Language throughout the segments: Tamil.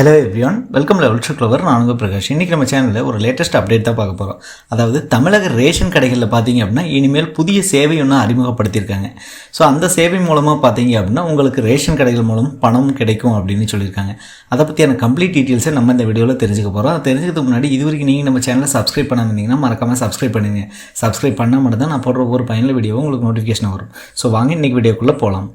Hello everyone welcome level to clever நான் உங்கள் பிரகாஷ். இன்றைக்கி நம்ம சேனலில் ஒரு லேட்டஸ்ட் அப்டேட் தான் பார்க்க போகிறோம் அதாவது தமிழக ரேஷன் கடைகளில் பார்த்தீங்க அப்படின்னா இனிமேல் புதிய சேவை ஒன்று அறிமுகப்படுத்தியிருக்காங்க. ஸோ அந்த சேவை மூலமாக பார்த்தீங்க அப்படின்னா உங்களுக்கு ரேஷன் கடைகள் மூலம் பணம் கிடைக்கும் அப்படின்னு சொல்லியிருக்காங்க. அதை பற்றியான கம்ப்ளீட் டீட்டெயில்ஸை நம்ம இந்த வீடியோவில் தெரிஞ்சுக்க போகிறோம் அதை தெரிஞ்சதுக்கு முன்னாடி இது வரைக்கும் நீங்கள் நம்ம சேனலை சப்ஸ்கிரைப் பண்ணாம மறக்காமல் சப்ஸ்கிரைப் பண்ணுங்க. சப்ஸ்கிரைப் பண்ணால் மட்டும் தான் நான் போடுற ஒரு பயனில் வீடியோவும் உங்களுக்கு நோட்டிஃபிகேஷன் வரும். ஸோ வாங்க இன்றைக்கி வீடியோக்குள்ளே போகலாம்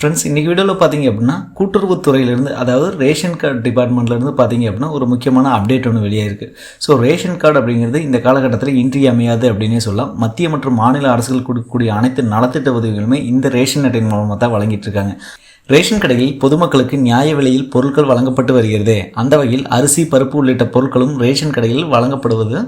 ஃப்ரெண்ட்ஸ் இன்றைக்கி வீடியோவில் பார்த்தீங்க அப்படின்னா கூட்டுறவுத்துறையிலேருந்து அதாவது ரேஷன் கார்டு டிபார்ட்மெண்ட்லேருந்து பார்த்தீங்க அப்படின்னா ஒரு முக்கியமான அப்டேட் ஒன்று வெளியாயிருக்கு. ஸோ ரேஷன் கார்டு அப்படிங்கிறது இந்த காலகட்டத்தில் இன்றியமையாது அப்படின்னே சொல்லலாம். மத்திய மற்றும் மாநில அரசுகள் கொடுக்கக்கூடிய அனைத்து நலத்திட்ட உதவிகளுமே இந்த ரேஷன் அட்டையின் மூலமாக தான் வழங்கிட்டு இருக்காங்க ரேஷன் கடையில் பொதுமக்களுக்கு நியாய விலையில் பொருட்கள் வழங்கப்பட்டு வருகிறது. அந்த வகையில் அரிசி பருப்பு உள்ளிட்ட பொருட்களும் ரேஷன் கடையில் வழங்கப்படுவது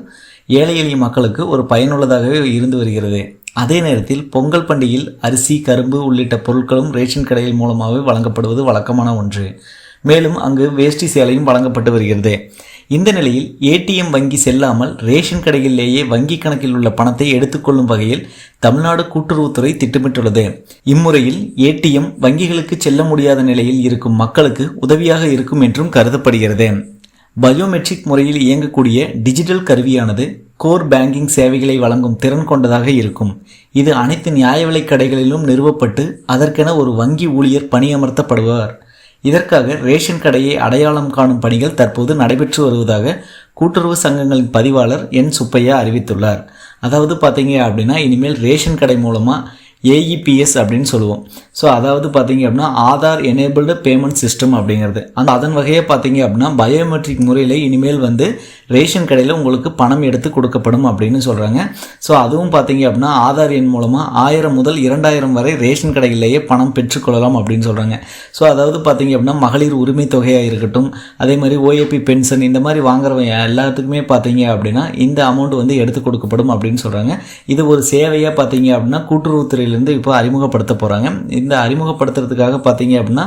ஏழை எளிய மக்களுக்கு ஒரு பயனுள்ளதாகவே இருந்து வருகிறது. அதே நேரத்தில் பொங்கல் பண்டிகையில் அரிசி கரும்பு உள்ளிட்ட பொருட்களும் ரேஷன் கடையில் மூலமாகவே வழங்கப்படுவது வழக்கமான ஒன்று. மேலும் அங்கு வேஷ்டி சேலையும் வழங்கப்பட்டு வருகிறது. இந்த நிலையில் ஏடிஎம் வங்கி செல்லாமல் ரேஷன் கடையிலேயே வங்கி கணக்கில் உள்ள பணத்தை எடுத்துக்கொள்ளும் வகையில் தமிழ்நாடு கூட்டுறவுத்துறை திட்டமிட்டுள்ளது. இம்முறையில் ஏடிஎம் வங்கிகளுக்கு செல்ல முடியாத நிலையில் இருக்கும் மக்களுக்கு உதவியாக இருக்கும் என்றும் கருதப்படுகிறது. பயோமெட்ரிக் முறையில் இயங்கக்கூடிய டிஜிட்டல் கருவியானது கோர் பேங்கிங் சேவைகளை வழங்கும் திறன் கொண்டதாக இருக்கும். இது அனைத்து நியாய விலைக் கடைகளிலும் நிறுவப்பட்டு அதற்கென ஒரு வங்கி ஊழியர் பணியமர்த்தப்படுவார் இதற்காக ரேஷன் கடையை அடையாளம் காணும் பணிகள் தற்போது நடைபெற்று வருவதாக கூட்டுறவு சங்கங்களின் பதிவாளர் என் சுப்பையா அறிவித்துள்ளார். அதாவது பார்த்தீங்க அப்படின்னா இனிமேல் ரேஷன் கடை மூலமாக ஏஇபிஎஸ் அப்படின்னு சொல்லுவோம். ஸோ அதாவது பார்த்தீங்க அப்படின்னா ஆதார் எனேபிள்டு பேமெண்ட் சிஸ்டம் அப்படிங்கிறது. அந்த அதன் வகையை பார்த்தீங்க அப்படின்னா பயோமெட்ரிக் முறையில் இனிமேல் வந்து ரேஷன் கடையில் உங்களுக்கு பணம் எடுத்து கொடுக்கப்படும் அப்படின்னு சொல்கிறாங்க ஸோ அதுவும் பார்த்தீங்க அப்படின்னா ஆதார் எண் மூலமாக ஆயிரம் முதல் இரண்டாயிரம் வரை ரேஷன் கடையிலேயே பணம் பெற்றுக்கொள்ளலாம் அப்படின்னு சொல்கிறாங்க ஸோ அதாவது பார்த்தீங்க அப்படின்னா மகளிர் உரிமை தொகையாக இருக்கட்டும் அதே மாதிரி ஓஏபி பென்ஷன் இந்த மாதிரி வாங்குறவங்க எல்லாத்துக்குமே பார்த்தீங்க அப்படின்னா இந்த அமௌண்ட் வந்து எடுத்து கொடுக்கப்படும் அப்படின்னு சொல்கிறாங்க இது ஒரு சேவையாக பார்த்தீங்க அப்படின்னா கூட்டுறவுத்துறையில் கூட்டுறவுத்துறையிலேருந்து இப்போ அறிமுகப்படுத்த போகிறாங்க இந்த அறிமுகப்படுத்துறதுக்காக பார்த்தீங்க அப்படின்னா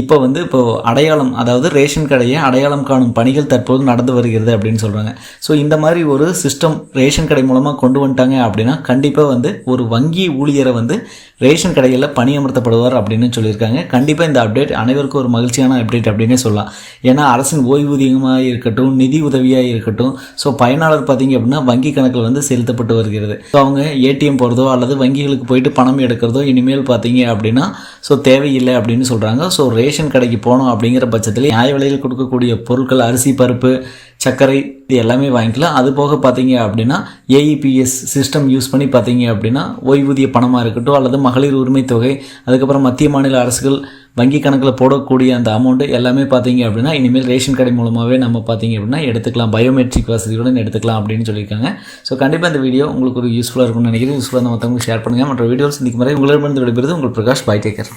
இப்போ வந்து இப்போ அடையாளம் அதாவது ரேஷன் கடையை அடையாளம் காணும் பணிகள் தற்போது நடந்து வருகிறது அப்படின்னு சொல்கிறாங்க ஸோ இந்த மாதிரி ஒரு சிஸ்டம் ரேஷன் கடை மூலமாக கொண்டு வந்துட்டாங்க அப்படின்னா கண்டிப்பாக வந்து ஒரு வங்கி ஊழியரை வந்து ரேஷன் கடைகளில் பணியமர்த்தப்படுவார் அப்படின்னு சொல்லியிருக்காங்க. கண்டிப்பாக இந்த அப்டேட் அனைவருக்கும் ஒரு மகிழ்ச்சியான அப்டேட் அப்படின்னே சொல்லலாம். ஏன்னா அரசின் ஓய்வூதியமாக இருக்கட்டும் நிதி உதவியாக இருக்கட்டும் ஸோ பயனாளர் பார்த்தீங்க அப்படின்னா வங்கி கணக்கில் வந்து செலுத்தப்பட்டு வருகிறது. ஸோ அவங்க ஏடிஎம் போகிறதோ அல்லது வங்கிகளுக்கு போயிட்டு பணம் எடுக்கிறதோ இனிமேல் பார்த்தீங்க அப்படின்னா ஸோ தேவையில்லை அப்படின்னு சொல்கிறாங்க ஸோ ரேஷன் கடைக்கு போனோம் அப்படிங்கிற பட்சத்தில் நியாய விலையில் கொடுக்கக்கூடிய பொருட்கள் அரிசி பருப்பு சர்க்கரை இது எல்லாமே வாங்கிக்கலாம். அது போக பார்த்தீங்க அப்படின்னா ஏஇபிஎஸ் சிஸ்டம் யூஸ் பண்ணி பார்த்தீங்க அப்படின்னா ஓய்வூதிய பணமாக இருக்கட்டும் அல்லது மகளிர் உரிமை தொகை அதுக்கப்புறம் மத்திய மாநில அரசுகள் வங்கி கணக்கில் போடக்கூடிய அந்த அமௌண்ட்டு எல்லாமே பார்த்தீங்க அப்படின்னா இனிமேல் ரேஷன் கடை மூலமாகவே நம்ம பார்த்தீங்க அப்படின்னா எடுத்துக்கலாம். பயோமெட்ரிக் வசதியுடன் எடுத்துக்கலாம் அப்படின்னு சொல்லியிருக்காங்க. ஸோ கண்டிப்பாக இந்த வீடியோ உங்களுக்கு ஒரு யூஸ்ஃபுல்லாக இருக்கும்னு நினைக்கிறேன். யூஸ்ஃபுல்லாக மற்றவங்களுக்கு ஷேர் பண்ணுங்கள் மற்ற வீடியோஸ் இன்றைக்கு மாதிரி உங்களிடமிருந்து விடைபெறுது உங்கள் பிரகாஷ் பாய் டேக்கர்